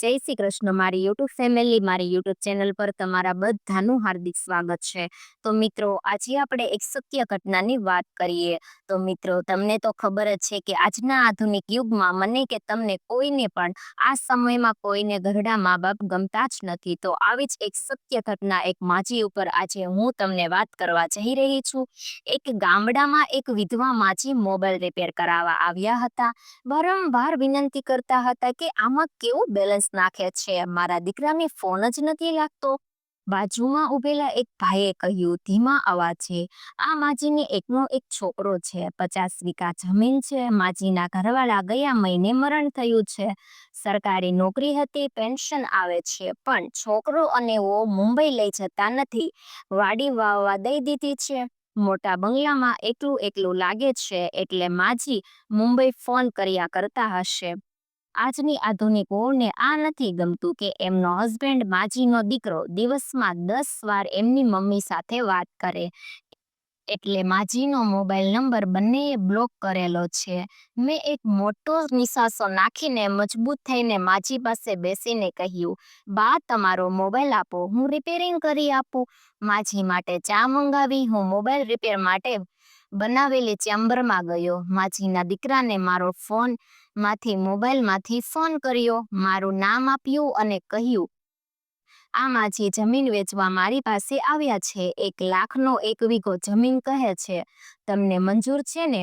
જય શ્રી કૃષ્ણ. મારી YouTube family, મારી યુટ્યુબ ચેનલ પર તમારા બધાનું હાર્દિક સ્વાગત છે. તો મિત્રો, આજે આપણે એક સત્ય ઘટનાની વાત કરીએ. તો મિત્રો, તમને તો ખબર જ છે કે આજના આધુનિક યુગમાં મને કે તમને કોઈને પણ આ સમયમાં કોઈને ઘરડા મા બાપ ગમતા જ નથી. તો આવી જ એક સત્ય ઘટના એક માજી ઉપર આજે હું તમને વાત કરવા જઈ રહી છું. એક ગામડામાં એક વિધવા માજી મોબાઈલ રિપેર કરાવવા આવ્યા હતા. વારંવાર વિનંતી કરતા હતા કે આમાં કેવું બેલેન્સ નાખે છે. મારા દીકરાને ફોન જ નથી લાગતો. બાજુમાં ઉભેલા એક ભાઈએ કહ્યું, ધીમા અવાજે આ માજીને એકનો એક છોકરો છે. પચાસ વીઘા જમીન છે. માજીના ઘરવાળા ગયા મહિને મરણ થયું છે. સરકારી નોકરી હતી, પેન્શન આવે છે. પણ છોકરો અને ઓ મુંબઈ લઈ જતા નથી. વાડી વાવવા દઈ દીધી છે. મોટા બંગલામાં એકલું એકલું લાગે છે. એટલે માજી મુંબઈ ફોન કર્યા કરતા હશે. આજની આધુનિક વહુને આ નથી ગમતું કે એમનો હસબન્ડ માજીનો દીકરો દિવસમાં દસ વાર એમની મમ્મી સાથે વાત કરે. એટલે માજીનો મોબાઈલ નંબર બંનેએ બ્લોક કરેલો છે. મેં એક મોટો નિશાસો નાખીને મજબૂત થઈને માજી પાસે બેસીને કહ્યું, બા, તમારો મોબાઈલ આપો, હું રિપેરિંગ કરી આપું. માજી માટે ચા મંગાવી, હું મોબાઈલ રિપેર માટે બનાવેલી ચેમ્બરમાં ગયો. માછીના દીકરાને મારો ફોનમાંથી મોબાઈલમાંથી ફોન કર્યો. મારું નામ આપ્યું અને કહ્યું, આ માછી જમીન વેચવા મારી પાસે આવ્યા છે. એક લાખનો એક વીઘો જમીન કહે છે. તમને મંજૂર છે ને?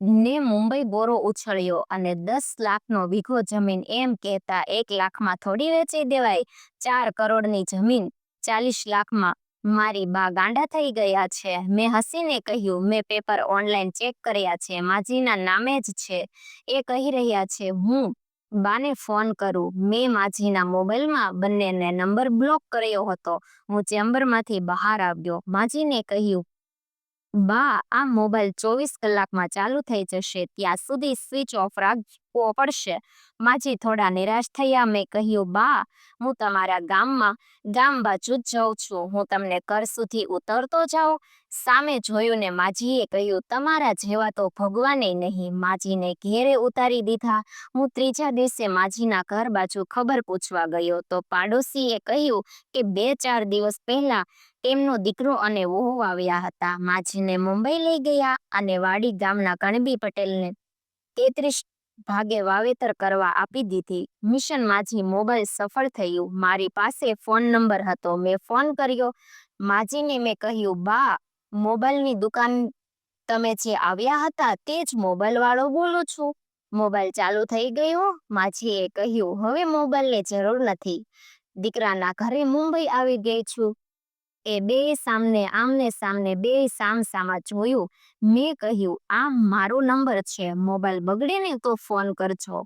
ને મુંબઈ બોરો ઉછળ્યો અને દસ લાખનો વીઘો જમીન એમ કહેતા એક લાખમાં થોડી વેચી દેવાય. ચાર કરોડની જમીન ચાલીસ લાખમાં મારી બા ગાંડા થઈ ગયા છે. મેં હસીને કહ્યું, મેં પેપર ઓનલાઈન ચેક કર્યા છે. માજીના નામે જ છે. એ કહી રહ્યા છે, હું બાને ફોન કરું. મેં માજીના મોબાઈલમાં બંનેને નંબર બ્લોક કર્યો હતો. હું ચેમ્બરમાંથી બહાર આવ્યો. માજીને કહ્યું, બા, આ મોબાઈલ ચોવીસ કલાકમાં ચાલુ થઈ જશે. ત્યાં સુધી સ્વિચ ઓફ રાખવો પડશે. માજી થોડા નિરાશ થયા મેં કહ્યું, બા, હું તમારા ગામમાં ગામ બાજુ જ જાઉં છું. હું તમને કર સુધી ઉતરતો જાઉં. સામે જોયું ને માજીએ કહ્યું, તમારા જેવા તો ભગવાને નહીં. માજીને ઘેરે ઉતારી દીધા. હું ત્રીજા દિવસે માજીના ઘર બાજુ ખબર પૂછવા ગયો તો પાડોશીએ કહ્યું કે બે ચાર દિવસ પહેલા તેમનો દીકરો અને વહુ આવ્યા હતા. માજીને મુંબઈ લઈ ગયા અને વાડી ગામના કણબી પટેલને તેત્રીસ ભાગે વાવેતર કરવા આપી દીધી. મિશન માજી મોબાઈલ સફળ થયું, મારી પાસે ફોન નંબર હતો. મેં ફોન કર્યો. માજીને મેં કહ્યું, બા, મોબાઈલની દુકાન તમે જે આવ્યા હતા તે જ મોબાઈલ વાળો બોલું છું. મોબાઈલ ચાલુ થઈ ગયો? માજીએ કહ્યું. હવે મોબાઈલની જરૂર નથી. દીકરાના ઘરે મુંબઈ આવી ગઈ છું. એ બે સામને, આમને સામને, બે સામ સામા જોયું. મેં કહ્યું, આ મારો નંબર છે. મોબાઈલ બગડે ને તો ફોન કરજો.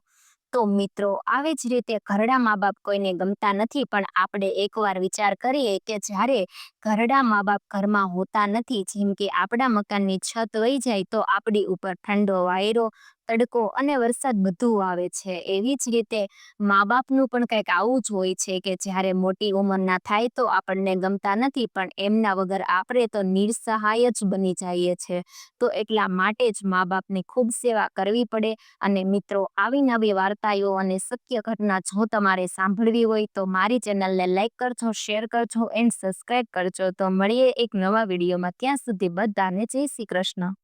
તો મિત્રો, આવી જ રીતે ઘરડા મા બાપ કોઈને ગમતા નથી, પણ આપણે એકવાર વિચાર કરીએ કે જ્યારે ઘરડા મા બાપ ઘરમાં હોતા નથી, જેમ કે આપણા મકાનની છત વહી જાય, તો આપણી ઉપર ઠંડો વાયરો, તડકો અને વરસાદ બધું આવે છે. એવી જ રીતે મા બાપનું પણ કંઈક આવું જ હોય છે કે જ્યારે મોટી ઉંમરના થાય, તો આપણને ગમતા નથી, પણ એમના વગર આપણે તો નિર્સહાય જ બની જઈએ છે. તો એટલા માટે જ મા બાપની ખૂબ સેવા કરવી પડે. અને મિત્રો, આવી નવી વાર્તાઓ અને સત્ય ઘટના જો તમારે સાંભળવી હોય તો મારી ચેનલને લાઈક કરજો, શેર કરજો એન્ડ સબસ્ક્રાઈબ કરજો. તો મળીએ એક નવા વિડીયોમાં. ત્યાં સુધી બધાને જય શ્રી કૃષ્ણ.